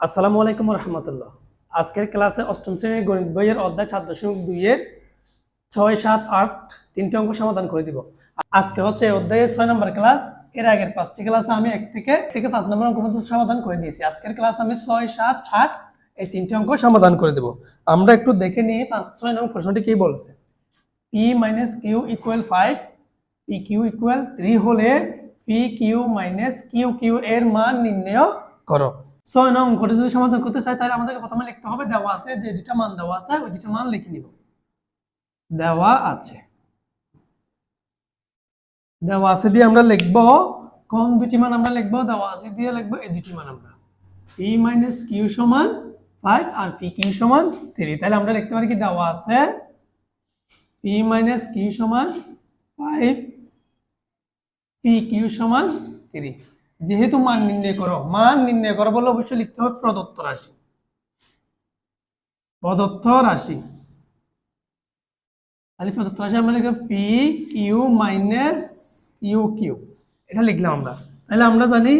আসসালামু আলাইকুম রহমতুল্লাহ। আজকের ক্লাসে অষ্টম শ্রেণির গণিত বইয়ের অধ্যায় চার দশমিক দুইয়ের ছয়, সাত, আট তিনটি অঙ্ক সমাধান করে দিব। আজকে হচ্ছে অধ্যায়ের ছয় নম্বর ক্লাস। এর আগের পাঁচটি ক্লাসে আমি এক থেকে থেকে পাঁচ নম্বর অঙ্ক পর্যন্ত সমাধান করে দিয়েছি। আজকের ক্লাস আমি ছয়, সাত, আট এই তিনটি অঙ্ক সমাধান করে দেব। আমরা একটু দেখে নিই পাঁচ, ছয় নম্বর প্রশ্নটি কি বলছে? P minus Q equal five P Q equal three হলে P cube minus Q cube এর মান নির্ণয় করো। ছয় নং অঙ্কটা যদি সমাধান করতে চাই তাহলে আমাদেরকে প্রথমে লিখতে হবে, দেওয়া আছে, যে দুটা মান দেওয়া আছে, ওই দুটা মান লিখে নিব। দেওয়া আছে। দেওয়া আছে দিয়ে আমরা লিখব, কোন দুটি মান আমরা লিখব? দেওয়া আছে দিয়ে লিখব, এই দুটি মান আমরা। পি মাইনাস কিউ সমান ফাইভ আর পি কিউ সমান থ্রি তাহলে আমরা লিখতে পারি কি, দেওয়া আছে পি মাইনাস কিউ সমান ফাইভ পি কিউ সমান থ্রি যেহেতু মান নির্ণয় করো, মান নির্ণয় করো বলে অবশ্যই লিখতে হবে প্রদত্ত রাশি। প্রদত্ত রাশি। তাহলে প্রদত্ত রাশি আমরা লিখব P cube minus Q cube এটা লিখলাম আমরা। তাহলে আমরা জানি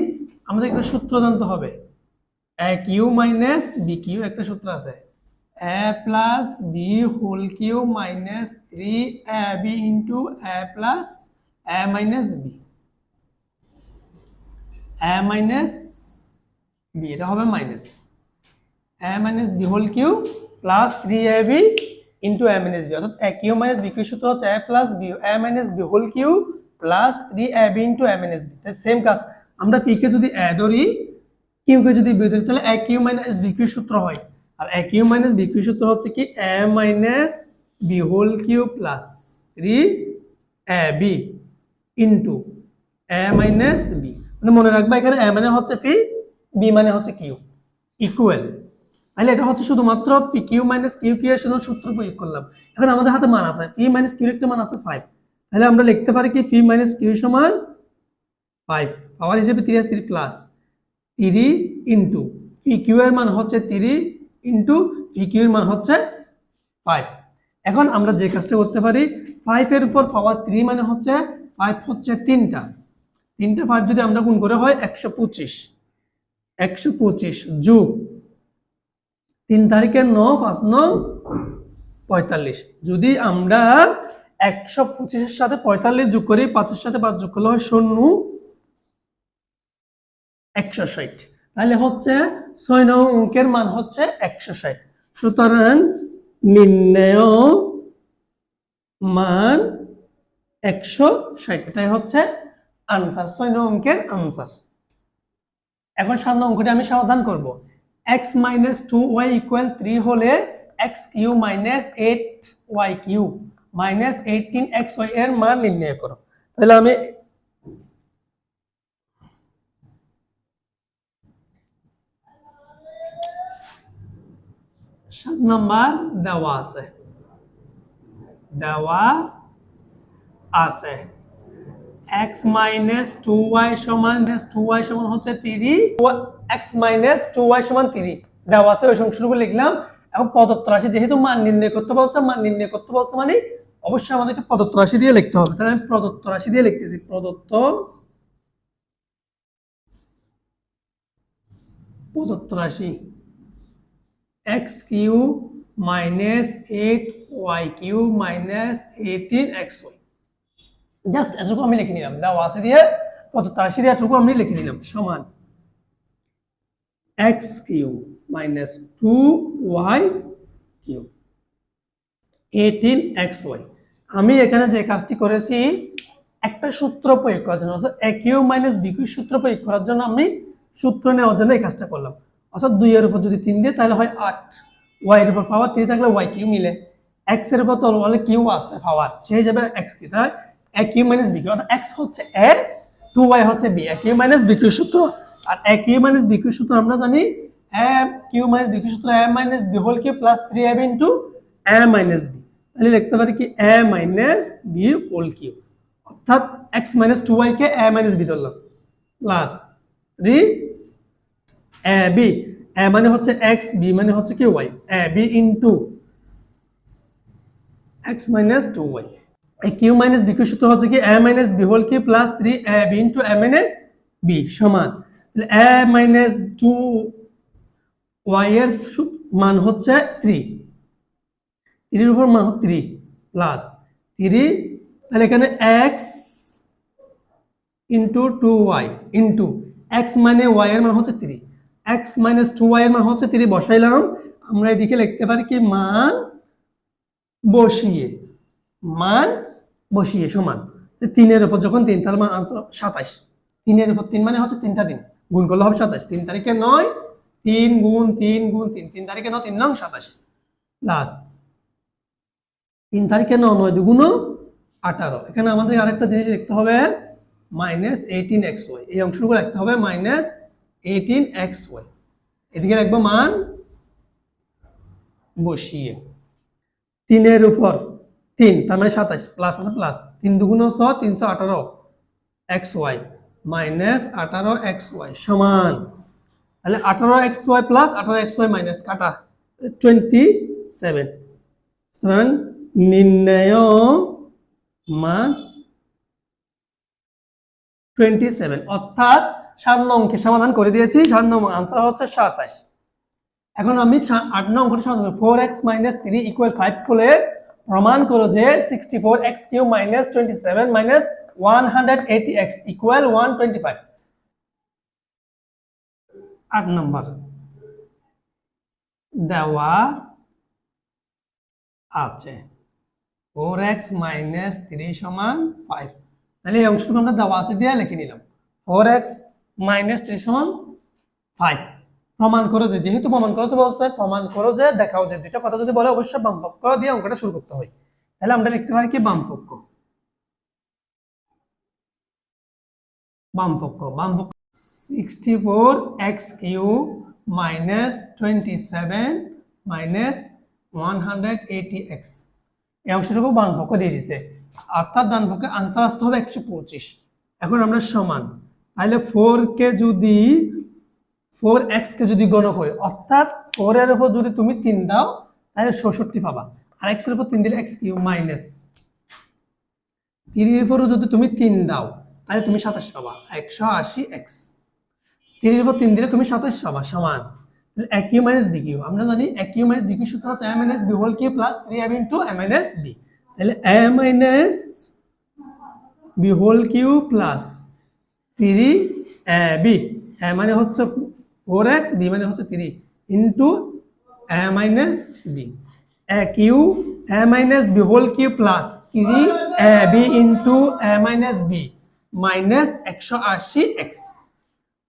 আমাদের একটা সূত্র জানতে হবে। A cube minus B cube একটা সূত্র আছে। A plus B whole cube minus three A B into A plus A minus B A minus B এটা হবে minus A minus B whole cube plus three A B into A minus B অর্থাৎ A cube minus B cube সূত্র হচ্ছে? A plus B A minus B whole cube plus three A B into A minus B same কাজ। আমরা ফিকে যদি এ ধরি কিউকে যদি B ধরি, তাহলে A cube minus B cube সূত্র হয়? আর A cube minus B cube সূত্র হচ্ছে কি? A minus B whole cube plus three A B into A minus B মানে মনে রাখবা, এখানে এ মানে হচ্ছে ফি বি মানে হচ্ছে কিউ ইকুয়াল তাহলে এটা হচ্ছে শুধুমাত্র P cube minus Q cube এর সাথে সূত্র প্রয়োগ করলাম। এখন আমাদের হাতে মান আছে, ফি মাইনাস কিউ একটা মান আছে ফাইভ তাহলে আমরা লিখতে পারি কি, ফি মাইনাস কিউ সমান ফাইভ পাওয়ার হিসেবে তিরিশ three plus three into P Q এর মান হচ্ছে তিরি ইন্টু ফি কিউ এর মান হচ্ছে ফাইভ এখন আমরা যে কাজটা করতে পারি ফাইভ এর উপর পাওয়ার থ্রি মানে হচ্ছে ফাইভ হচ্ছে তিনটা। তিনটা ফাইভ যদি আমরা গুণ করে হয় একশো পঁচিশ। একশো পঁচিশ যুগ তিন তারিখের ন, পাঁচ ন, পঁয়তাল্লিশ। যদি আমরা একশো পঁচিশের সাথে পঁয়তাল্লিশ যোগ করি, পাঁচের সাথে পাঁচ যোগ করলে হয় শূন্য, একশো ষাট। তাহলে হচ্ছে ছয় নং অঙ্কের মান হচ্ছে একশো ষাট। সুতরাং নির্ণয় মান একশো ষাট। এটাই হচ্ছে আনসার, ছয় নং অঙ্কের আনসার। এখন সাত নং অঙ্কটি আমি সমাধান করব। X minus two Y equal three হলে X cube minus eight Y cube minus eighteen X Y এর মান নির্ণয় করো। তাহলে আমি সাত নম্বর দেওয়া আছে। দেওয়া আছে। X মাইনাস টু ওয়াই সমান টু ওয়াই সমান হচ্ছে তিরি এক্স মাইনাস টু ওয়াই সমান তিরি। দেওয়া আছে, ওই সংখ্যাটুকু লিখলাম। এবং প্রদত্ত রাশি যেহেতু মান নির্ণয় করতে বলছে, মান নির্ণয় করতে বলছে মানে অবশ্যই আমাদেরকে প্রদত্ত রাশি দিয়ে লিখতে হবে। তাহলে আমি প্রদত্ত রাশি দিয়ে লিখতেছি, প্রদত্ত প্রদত্ত রাশি X cube minus eight Y cube minus eighteen X Y. Just এতটুকু আমি লিখে নিলাম। দেওয়া আছে দিয়ে প্রদত্ত রাশি দিয়ে এতটুকু আমি লিখে নিলাম। সমান X cube minus two Y cube eighteen X Y আমি এখানে যে কাজটি করেছি, একটা সূত্র প্রয়োগ করার জন্য, অর্থাৎ A cube minus B cube সূত্র প্রয়োগ করার জন্য আমি সূত্র নেওয়ার জন্য এই কাজটা করলাম। অর্থাৎ দুই এর উপর যদি তিন দিয়ে, তাহলে হয় আট। ওয়াই এর উপর পাওয়ার থ্রি থাকলে ওয়াই কিউ মিলে। এক্সের উপর তল কিউ আছে পাওয়ার সেই হিসাবে এক্স কি তাই A cube minus B cube অর্থাৎ এক্স হচ্ছে এ টু ওয়াই হচ্ছে B A cube minus B cube সূত্র। আর A cube minus B cube সূত্র আমরা জানি A cube minus B cube সূত্র A minus B whole cube plus three A B into A minus B তাহলে লিখতে পারি কি A minus B whole cube অর্থাৎ এক্স মাইনাস টু ওয়াই কে এ মাইনাস বি ধরলাম। Plus three A B A মানে হচ্ছে এক্স বি মানে হচ্ছে কি Y A B into X minus two Y cube minus B cube সূত্র হচ্ছে কি, A minus B whole cube plus three A B into A minus B সমান। তাহলে এ মাইনাস টু ওয়াই এর মান হচ্ছে থ্রি। থ্রির উপর মান হচ্ছে থ্রি প্লাস থ্রি। তাহলে এখানে X into two Y, into X মানে ওয়াই এর মান হচ্ছে three. X minus two Y এর মান হচ্ছে থ্রি, বসাইলাম। আমরা এদিকে লিখতে পারি কি, মান বসিয়ে। মান বসিয়ে সমান। তিনের উপর যখন তিন, তাহলে মান আনসার সাতাইশ। তিনের উপর তিন মানে হচ্ছে তিনটা দিন। গুণ করলে হবে সাতাইশ। তিন তারিখে নয়, তিন গুণ তিন গুণ তিন। তিন তারিখে নয়, তিন নং সাতাশ প্লাস তিন তারিখে ন নয় দুগুণ আঠারো। এখানে আমাদের আরেকটা জিনিস লিখতে হবে মাইনাস এইটিন এক্স ওয়াই এই অংশটুকু লিখতে হবে মাইনাস এইটিন এক্স ওয়াই এদিকে লিখব মান বসিয়ে। তিনের উপর তিন, তার মানে সাতাশ প্লাস আছে প্লাস তিন দুগুণ ছ তিনশো আঠারো এক্স ওয়াই মাইনাস আঠারো এক্স ওয়াই সমান। তাহলে আঠারো এক্স ওয়াই প্লাস আঠারো এক্স ওয়াই মাইনাস কাটা টোয়েন্টি সেভেন সুতরাং নির্ণয় মান টোয়েন্টি সেভেন অর্থাৎ সাত নং অঙ্কে সমাধান করে দিয়েছি, সাত নং আনসার হচ্ছে সাতাশ এখন আমি আট নং অঙ্কটি সমাধান four X minus three equal five করলে প্রমাণ করো যে sixty four X cube minus twenty seven minus one hundred eighty X equal one twenty five আট নম্বর। দেওয়া আছে। ফোর এক্স মাইনাস থ্রি সমান ফাইভ তাহলে এই অংশটুকু আমরা দেওয়া আছে দিয়ে লিখে নিলাম। ফোর এক্স মাইনাস থ্রি সমান ফাইভ প্রমাণ করো যে, যেহেতু প্রমাণ করেছে বলছে, প্রমাণ করো যে, দেখাও যে দুইটা কথা যদি বলে, অবশ্যই বাম পক্ষ দিয়ে অঙ্কটা শুরু করতে হয়। তাহলে আমরা লিখতে পারি কি? বাম পক্ষ। বাম পক্ষ। Sixty four X cube minus twenty seven minus one hundred eighty X এই অংশটুকু বাম পক্ষ দিয়ে দিছে। অর্থাৎ ডান পক্ষে আনসার আসতে হবে একশো পঁচিশ। এখন আমরা সমান। তাহলে ফোর কে যদি ফোর এক্সকে যদি গণ করে, অর্থাৎ ফোর এর উপর যদি তুমি তিন দাও, তাহলে ষষট্টি পাবা। আর এক্সের উপর তিন দিলে এক্স কিউ মাইনাস। তিরির উপরও যদি তুমি তিন দাও, তাহলে তুমি সাতাশ পাবা। একশো আশি এক্স। তিরির উপর তিন দিলে তুমি সাতাশ পাবা সমান। এক কিউ মাইনাস বি কিউ আমরা জানি এক কিউ মাইনাস বি কিউ সূত্র হচ্ছে M N S B whole cube plus three M into M N S B. তাহলে M minus B whole cube plus three A B. A মানে হচ্ছে four X B মানে হচ্ছে three into A minus B A cube A minus B whole cube plus three A B into A minus B minus একশো আশি x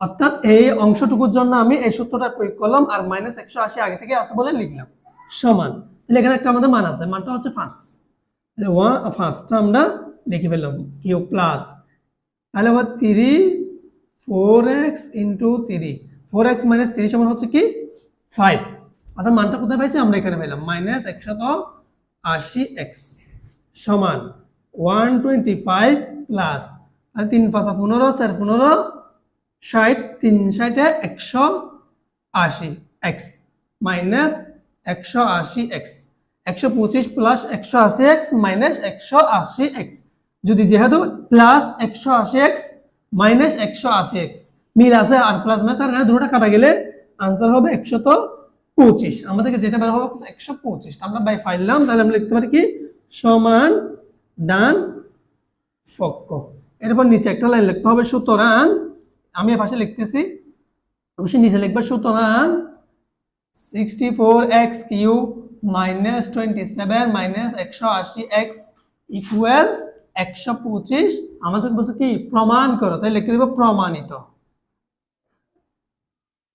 অর্থাৎ এই অংশটুকুর জন্য আমি এই সূত্রটা প্রয়োগ করলাম আর মাইনাস একশো আশি আগে থেকে আছে বলে লিখলাম। সমান। তাহলে এখানে একটা আমাদের মান আছে, মানটা হচ্ছে ফার্স্ট তাহলে ওয়ান ফার্স্টটা আমরা লিখে ফেললাম কিউ প্লাস তাহলে আবার three four X into three four X minus three সমান হচ্ছে কি? ফাইভ অর্থাৎ মানটা কোথায় পাইছি? আমরা এখানে পেলাম মাইনাস একশত আশি এক্স সমান ওয়ান টোয়েন্টি ফাইভ প্লাস আর তিন পাঁচা পনেরো, চার পনেরো, ষাট, তিন ষাটে একশো আশি এক্স মাইনাস একশো আশি এক্স। একশো পঁচিশ প্লাস একশো আশি এক্স মাইনাস একশো আশি এক্স। যদি যেহেতু প্লাস একশো আশি এক্স মাইনাস একশো আশি এক্স মিল আছে, আর প্লাস মাইনাস তার এখানে কাটা গেলে আনসার হবে একশত পঁচিশ। আমাদেরকে যেটা বের হবে একশো পঁচিশ। আমরা বাই ফাইলাম তাহলে আমরা লিখতে পারি কি? সমান ডান ফক্ক। এরপর নিচে একটা লাইন লিখতে হবে, সুতরাং আমি এ পাশে লিখতেছি, অবশ্যই নিচে লিখবে, সুতরাং sixty four X cube minus twenty seven minus একশো আশি এক্স ইকুয়াল একশো পঁচিশ। আমাদের বলছে কি? প্রমাণ করো। তাই লিখে দেবো প্রমাণিত।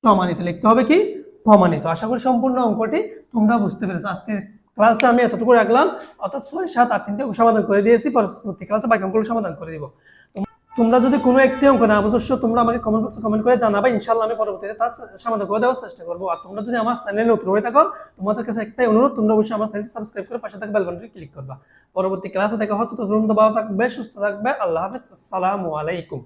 প্রমাণিত লিখতে হবে কি? প্রমাণিত। আশা করি সম্পূর্ণ অঙ্কটি তোমরা বুঝতে পেরেছ। আজকের ক্লাসে আমি এতটুকু রাখলাম। অর্থাৎ ছয়, সাত, আট তিনটে সমাধান করে দিয়েছি। পরবর্তী ক্লাসে বাকি অঙ্কগুলো সমাধান করে দিব। তোমরা যদি কোনো একটি অঙ্ক না অবশ্য তোমরা আমাকে কমেন্ট বক্সে কমেন্ট করে জানাবে। ইনশাল্লাহ আমি পরবর্তীতে তার সমাধান করে দেওয়ার চেষ্টা করব। আর তোমরা যদি আমার চ্যানেলে নতুন হয়ে থাকো, তোমাদের কাছে একটাই অনুরোধ, তোমরা অবশ্যই আমার চ্যানেলটি সাবস্ক্রাইব করে পাশে থাকা বেল বাটনটি ক্লিক করবা। পরবর্তী ক্লাসে দেখা হচ্ছে, ততক্ষণ ভালো থাকবে, সুস্থ থাকবে। আল্লাহ হাফেজ। আসসালামু আলাইকুম।